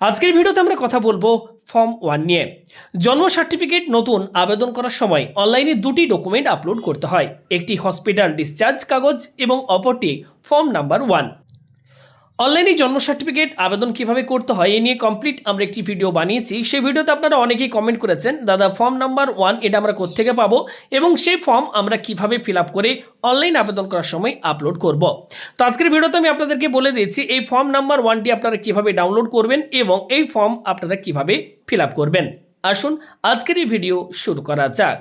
আজকের ভিডিওতে আমরা কথা বলব ফর্ম ওয়ান নিয়ে। জন্ম সার্টিফিকেট নতুন আবেদন করার সময় অনলাইনে দুটি ডকুমেন্ট আপলোড করতে হয়। একটি হসপিটাল ডিসচার্জ কাগজ এবং অপরটি ফর্ম নাম্বার ওয়ান অনলাইনে জন্ম সার্টিফিকেট আবেদন কীভাবে করতে হয়, এ নিয়ে কমপ্লিট আমরা একটি ভিডিও বানিয়েছি। সেই ভিডিওতে আপনারা অনেকেই কমেন্ট করেছেন, দাদা ফর্ম নাম্বার ওয়ান এটা আমরা কোত্থেকে পাবো? এবং সেই ফর্ম আমরা কীভাবে ফিল করে অনলাইন আবেদন করার সময় আপলোড করব। তো আজকের ভিডিওতে আমি আপনাদেরকে বলে দিয়েছি, এই ফর্ম নাম্বার ওয়ানটি আপনারা কীভাবে ডাউনলোড করবেন এবং এই ফর্ম আপনারা কীভাবে ফিল করবেন। আসুন, আজকের এই ভিডিও শুরু করা যাক।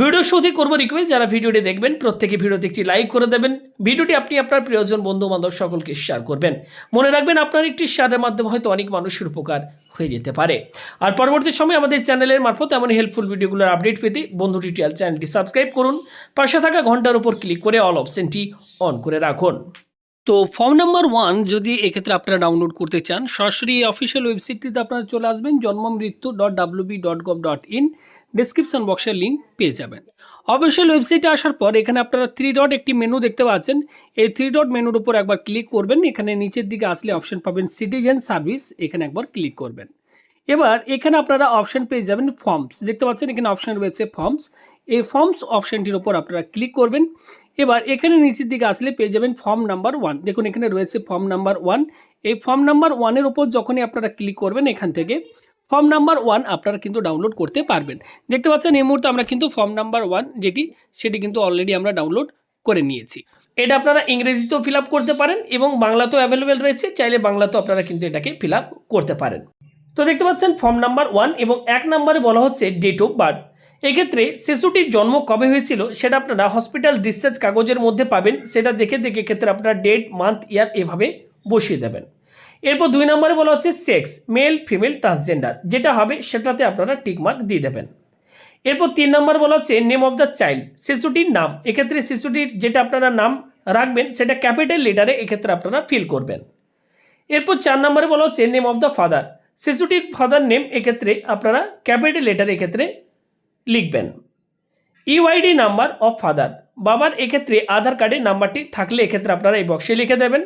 ভিডিও শুরুতে করব রিকোয়েস্ট যারা ভিডিওটি দেখবেন, প্রত্যেকে ভিডিওতে একটি লাইক করে দেবেন। ভিডিওটি আপনি আপনার প্রিয়জন, বন্ধু, বান্ধব সকলকে শেয়ার করবেন। মনে রাখবেন, আপনার একটি শেয়ারের মাধ্যমে হয়তো অনেক মানুষের উপকার হয়ে যেতে পারে। আর পরবর্তী সময় আমাদের চ্যানেলের মারফত এমন হেল্পফুল ভিডিওগুলোর আপডেট পেতে বন্ধু টিউটোরিয়াল চ্যানেলটি সাবস্ক্রাইব করুন। পাশে থাকা ঘণ্টার উপর ক্লিক করে অল অপশনটি অন করে রাখুন। তো ফর্ম নাম্বার ওয়ান যদি এক্ষেত্রে আপনারা ডাউনলোড করতে চান, সরাসরি এই অফিসিয়াল ওয়েবসাইটটিতে আপনারা চলে আসবেন জন্ম মৃত্যু dot WB dot gov dot in description বক্সের লিঙ্ক পেয়ে যাবেন। অফিসিয়াল ওয়েবসাইটে আসার পর এখানে আপনারা থ্রি ডট একটি মেনু দেখতে পাচ্ছেন। এই থ্রি ডট মেনুর উপর একবার ক্লিক করবেন, এখানে নিচের দিকে আসলে অপশন পাবেন সিটিজেন সার্ভিস এখানে একবার ক্লিক করবেন। এবার এখানে আপনারা অপশন পেয়ে যাবেন ফর্মস দেখতে পাচ্ছেন এখানে অপশন রয়েছে ফর্মস এই ফর্মস অপশনটির ওপর আপনারা ক্লিক করবেন। এবার এখানে নিচের দিকে আসলে পেয়ে যাবেন ফর্ম নাম্বার ওয়ান দেখুন, এখানে রয়েছে ফর্ম নাম্বার ওয়ান এই ফর্ম নাম্বার ওয়ানের ওপর যখনই আপনারা ক্লিক করবেন এখান থেকে ফর্ম নাম্বার ওয়ান আপনারা কিন্তু ডাউনলোড করতে পারবেন। দেখতে পাচ্ছেন এই মুহূর্তে আমরা কিন্তু ফর্ম নাম্বার ওয়ান যেটি, সেটি কিন্তু অলরেডি আমরা ডাউনলোড করে নিয়েছি। এটা আপনারা ইংরেজিতেও ফিল করতে পারেন এবং বাংলাতেও অ্যাভেলেবেল রয়েছে। চাইলে বাংলাতেও আপনারা কিন্তু এটাকে ফিল করতে পারেন। তো দেখতে পাচ্ছেন ফর্ম নাম্বার ওয়ান এবং এক নম্বরে বলা হচ্ছে ডেট অফ বার্থ এক্ষেত্রে শিশুটির জন্ম কবে হয়েছিল সেটা আপনারা হসপিটাল ডিসচার্জ কাগজের মধ্যে পাবেন, সেটা দেখে দেখে এক্ষেত্রে আপনারা ডেট মান্থ ইয়ার এভাবে বসিয়ে দেবেন। এরপর দুই নম্বরে বলা হচ্ছে সেক্স মেল ফিমেল ট্রান্সজেন্ডার যেটা হবে সেটাতে আপনারা টিকমার্ক দিয়ে দেবেন। এরপর তিন নম্বর বলা হচ্ছে নেম অফ দ্য চাইল্ড শিশুটির নাম। এক্ষেত্রে শিশুটির যেটা আপনারা নাম রাখবেন, সেটা ক্যাপিটাল লিটারে এক্ষেত্রে আপনারা ফিল করবেন। এরপর চার নম্বরে বলা হচ্ছে নেম অফ দ্য ফাদার শিশুটির ফাদার নেম এক্ষেত্রে আপনারা ক্যাপিটাল লেটার এক্ষেত্রে লিখবেন। ইউআইডি নাম্বার অফ ফাদার বাবার এক্ষেত্রে আধার কার্ডের নাম্বারটি থাকলে এক্ষেত্রে আপনারা এই বক্সে লিখে দেবেন।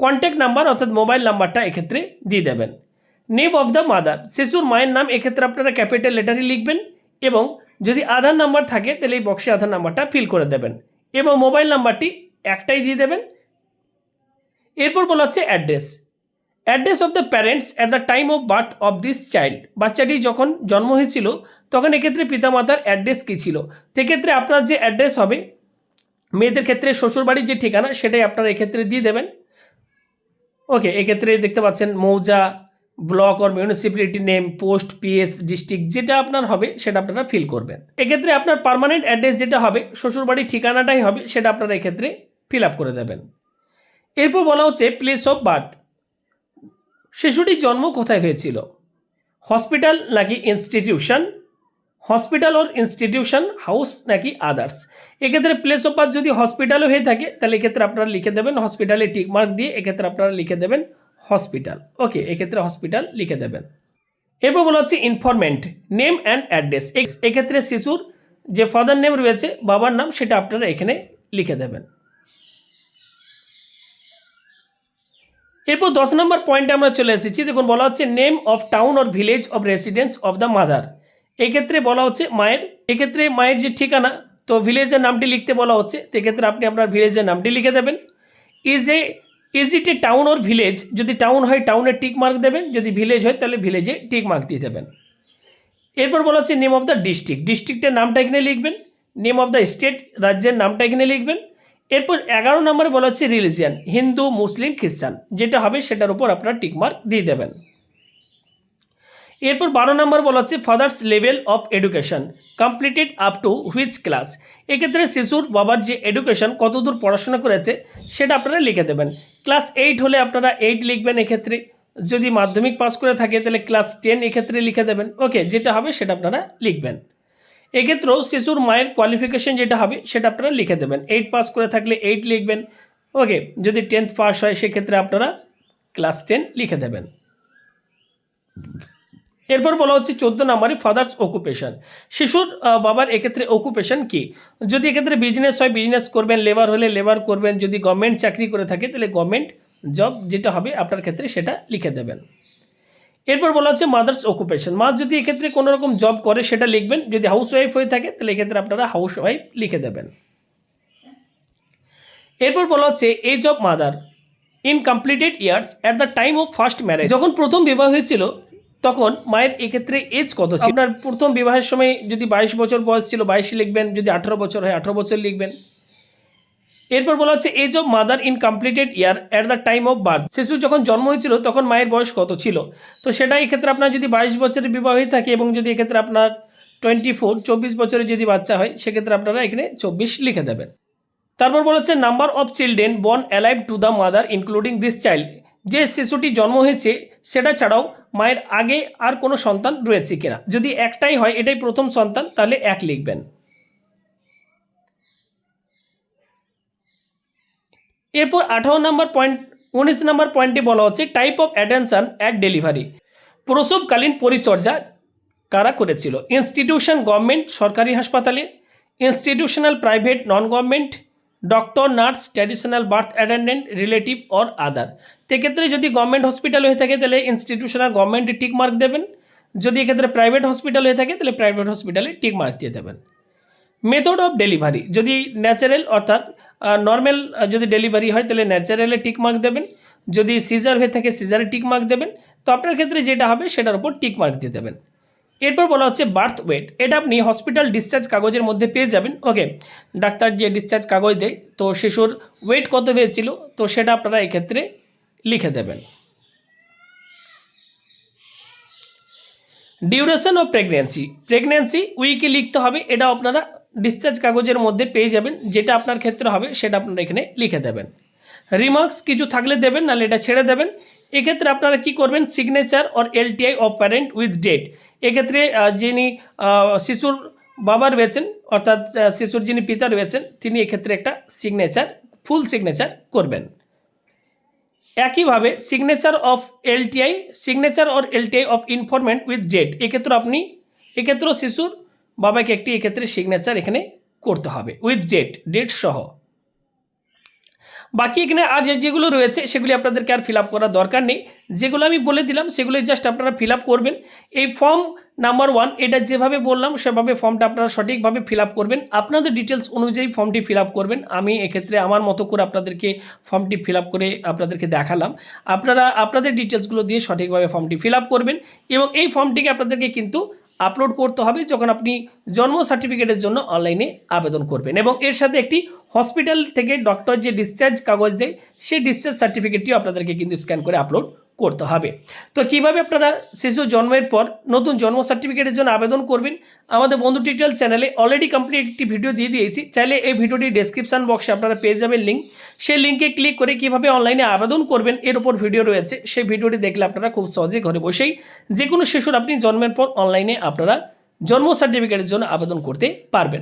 কন্ট্যাক্ট নাম্বার অর্থাৎ মোবাইল নাম্বারটা এক্ষেত্রে দিয়ে দেবেন। নেম অফ দ্য মাদার শিশুর মায়ের নাম এক্ষেত্রে আপনারা ক্যাপিটাল লেটারে লিখবেন এবং যদি আধার নাম্বার থাকে তাহলে এই বক্সে আধার নাম্বারটা ফিল করে দেবেন এবং মোবাইল নাম্বারটি একটাই দিয়ে দেবেন। এরপর বলা হচ্ছে address address of the parents at the time of birth of this child. বাচ্চাটি যখন জন্ম হয়েছিল, তখন এক্ষেত্রে পিতামাতার অ্যাড্রেস কী ছিল? সেক্ষেত্রে আপনার যে অ্যাড্রেস হবে, মেয়েদের ক্ষেত্রে শ্বশুরবাড়ির যে ঠিকানা, সেটাই আপনারা এক্ষেত্রে দিয়ে দেবেন। ওকে, এক্ষেত্রে দেখতে পাচ্ছেন mouza, block or municipality name, post, PS, district, যেটা আপনার হবে, সেটা আপনারা ফিল করবেন। এক্ষেত্রে আপনার পার্মানেন্ট অ্যাড্রেস যেটা হবে, শ্বশুরবাড়ির ঠিকানাটাই হবে, সেটা আপনারা এক্ষেত্রে ফিল আপ করে দেবেন। এরপর বলা হচ্ছে প্লেস অফ বার্থ। শিশুটির জন্ম কোথায় হয়েছিল? হসপিটাল নাকি institution hospital or institution house নাকি আদার্স এক্ষেত্রে প্লেস অফ বার্থ যদি হসপিটালও হয়ে থাকে, তাহলে এক্ষেত্রে আপনারা লিখে দেবেন হসপিটালে টিকমার্ক দিয়ে এক্ষেত্রে আপনারা লিখে দেবেন হসপিটাল ওকে এক্ষেত্রে হসপিটাল লিখে দেবেন। এরপর বলা হচ্ছে ইনফরমেন্ট নেম অ্যান্ড অ্যাড্রেস এক্ষেত্রে শিশুর যে ফাদার নেম রয়েছে, বাবার নাম, সেটা আপনারা এখানে লিখে দেবেন। এরপর দশ নম্বর পয়েন্টে আমরা চলে এসেছি। দেখুন, বলা হচ্ছে name of town or village of residence of the mother এক্ষেত্রে বলা হচ্ছে মায়ের, এক্ষেত্রে মায়ের যে ঠিকানা, তো ভিলেজের নামটি লিখতে বলা হচ্ছে সেক্ষেত্রে আপনি আপনার ভিলেজের নামটি লিখে দেবেন। Is a is it a town or village যদি টাউন হয় টাউনের টিক মার্ক দেবেন, যদি ভিলেজ হয়, তাহলে ভিলেজে টিক মার্ক দিয়ে দেবেন। এরপর বলা হচ্ছে নেম অফ দ্য ডিস্ট্রিক্ট ডিস্ট্রিক্টের নামটা এখানে লিখবেন নেম অফ দ্য স্টেট রাজ্যের নামটা এখানে লিখবেন। এরপর এগারো নম্বরে বলা হচ্ছে রিলিজিয়ান হিন্দু, মুসলিম, খ্রিস্টান, যেটা হবে সেটার উপর আপনারা টিকমার্ক দিয়ে দেবেন। এরপর বারো নম্বর বলা হচ্ছে father's level of education completed up to which class এক্ষেত্রে শিশুর বাবার যে এডুকেশন কতদূর পড়াশোনা করেছে, সেটা আপনারা লিখে দেবেন। ক্লাস এইট হলে আপনারা এইট লিখবেন এক্ষেত্রে। যদি মাধ্যমিক পাস করে থাকে, তাহলে ক্লাস টেন এক্ষেত্রে লিখে দেবেন। ওকে যেটা হবে সেটা আপনারা লিখবেন। এক্ষেত্রেও শিশুর মায়ের কোয়ালিফিকেশন যেটা হবে, সেটা আপনারা লিখে দেবেন। এইট পাস করে থাকলে এইট লিখবেন। ওকে যদি টেন্থ পাস হয়, সেক্ষেত্রে আপনারা ক্লাস টেন লিখে দেবেন। এরপর বলা হচ্ছে চোদ্দ নম্বরে ফাদার্স অকুপেশন শিশুর বাবার এক্ষেত্রে অকুপেশন কি? যদি এক্ষেত্রে বিজনেস হয় বিজনেস করবেন লেবার হলে লেবার করবেন। যদি গভর্নমেন্ট চাকরি করে থাকে, তাহলে গভর্নমেন্ট জব যেটা হবে, আপনার ক্ষেত্রে সেটা লিখে দেবেন। এরপর বলা হচ্ছে মাদার্স অকুপেশন। মা যদি এক্ষেত্রে কোনো রকম জব করে, সেটা লিখবেন। যদি হাউস ওয়াইফ হয়ে থাকে, তাহলে এক্ষেত্রে আপনারা হাউস ওয়াইফ লিখে দেবেন। এরপর বলা হচ্ছে, age of mother in completed years at the time of first marriage. যখন প্রথম বিবাহ হয়েছিল, তখন মায়ের এক্ষেত্রে এজ কত ছিল? আপনার প্রথম বিবাহের সময় যদি বাইশ বছর বয়স ছিল, বাইশ লিখবেন, যদি আঠারো বছর হয়, আঠারো বছর লিখবেন। এরপর বলা হচ্ছে age of mother in completed year at the time of birth শিশু যখন জন্ম হয়েছিল, তখন মায়ের বয়স কত ছিল? তো সেটা এক্ষেত্রে আপনার যদি বাইশ বছরের বিবাহ হয়ে থাকে এবং যদি এক্ষেত্রে আপনার টোয়েন্টি ফোর চব্বিশ বছরের যদি বাচ্চা হয়, সেক্ষেত্রে আপনারা এখানে চব্বিশ লিখে দেবেন। তারপর বলা হচ্ছে number of children born alive to the mother including this child যে শিশুটি জন্ম হয়েছে, সেটা ছাড়াও মায়ের আগে আর কোনো সন্তান রয়েছে কিনা? যদি একটাই হয়, এটাই প্রথম সন্তান, তাহলে এক লিখবেন। এরপর আঠারো নম্বর পয়েন্ট উনিশ নম্বর পয়েন্টে বলা হচ্ছে type of attention at delivery প্রসবকালীন পরিচর্যা কারা করেছিল? ইনস্টিটিউশন গভর্নমেন্ট সরকারি হাসপাতালে institutional private non government doctor nurse traditional birth attendant relative or other সেক্ষেত্রে যদি গভর্নমেন্ট হসপিটাল হয়ে থাকে, তাহলে ইনস্টিটিউশনাল গভর্নমেন্টে টিক মার্ক দেবেন। যদি এক্ষেত্রে প্রাইভেট হসপিটাল হয়ে থাকে, তাহলে প্রাইভেট হসপিটালে টিক মার্ক দিয়ে দেবেন। মেথড অফ ডেলিভারি যদি ন্যাচারাল অর্থাৎ নর্মাল যদি ডেলিভারি হয়, তাহলে ন্যাচারালে টিক মার্ক দেবেন। যদি সিজার হয়ে থাকে সিজারে টিক মার্ক দেবেন। তো আপনার ক্ষেত্রে যেটা হবে, সেটার উপর টিক মার্ক দিয়ে দেবেন। এরপর বলা হচ্ছে বার্থ ওয়েট এটা আপনি হসপিটাল ডিসচার্জ কাগজের মধ্যে পেয়ে যাবেন। ওকে ডাক্তার যে ডিসচার্জ কাগজ দেয়, তো শিশুর ওয়েট কত হয়েছিল, তো সেটা আপনারা এক্ষেত্রে লিখে দেবেন। ডিউরেশন অফ প্রেগনেন্সি প্রেগনেন্সি উইকে লিখতে হবে, এটা আপনারা ডিসচার্জ কাগজের মধ্যে পেয়ে যাবেন, যেটা আপনার ক্ষেত্রে হবে, সেটা আপনারা এখানে লিখে দেবেন। রিমার্কস কিছু থাকলে দেবেন, নাহলে এটা ছেড়ে দেবেন। এক্ষেত্রে আপনারা কি করবেন signature or LTI of parent with date এক্ষেত্রে যিনি শিশুর বাবা রয়েছেন, অর্থাৎ শিশুর যিনি পিতা রয়েছেন, তিনি এক্ষেত্রে একটা সিগনেচার ফুল সিগনেচার করবেন। একইভাবে signature of LTI signature or LTI of informant with date এক্ষেত্রে আপনি, এক্ষেত্রেও শিশুর বাবাকে একটি এক্ষেত্রে সিগনেচার এখানে করতে হবে। উইথ ডেট ডেট সহ। বাকি এখানে আর যেগুলো রয়েছে, সেগুলি আপনাদেরকে আর ফিল করার দরকার নেই। যেগুলো আমি বলে দিলাম সেগুলো জাস্ট আপনারা ফিল করবেন। এই ফর্ম নাম্বার ওয়ান এটা যেভাবে বললাম, সেভাবে ফর্মটা আপনারা সঠিকভাবে ফিল করবেন। আপনাদের ডিটেলস অনুযায়ী ফর্মটি ফিল করবেন। আমি এক্ষেত্রে আমার মতো করে আপনাদেরকে ফর্মটি ফিল করে আপনাদেরকে দেখালাম। আপনারা, আপনাদের ডিটেলসগুলো দিয়ে সঠিকভাবে ফর্মটি ফিল করবেন এবং এই ফর্মটিকে আপনাদেরকে কিন্তু আপলোড করতে হবে যখন আপনি জন্ম সার্টিফিকেটের জন্য অনলাইনে আবেদন করবেন। এবং এর সাথে একটি হসপিটাল থেকে ডক্টর যে ডিসচার্জ কাগজ দেয়, সেই ডিসচার্জ সার্টিফিকেটটিও আপনাদেরকে কিন্তু স্ক্যান করে আপলোড করতে হবে। তো কীভাবে আপনারা শিশু জন্মের পর নতুন জন্ম সার্টিফিকেটের জন্য আবেদন করবেন, আমাদের বন্ধু টিউটোরিয়াল চ্যানেলে অলরেডি কমপ্লিট একটি ভিডিও দিয়ে দিয়েছি। চাইলে এই ভিডিওটি ডেসক্রিপশন বক্সে আপনারা পেয়ে যাবেন লিঙ্ক সেই লিঙ্কে ক্লিক করে কীভাবে অনলাইনে আবেদন করবেন, এর উপর ভিডিও রয়েছে। সেই ভিডিওটি দেখলে আপনারা খুব সহজে ঘরে বসেই যে কোনো শিশুর আপনি জন্মের পর অনলাইনে আপনারা জন্ম সার্টিফিকেটের জন্য আবেদন করতে পারবেন।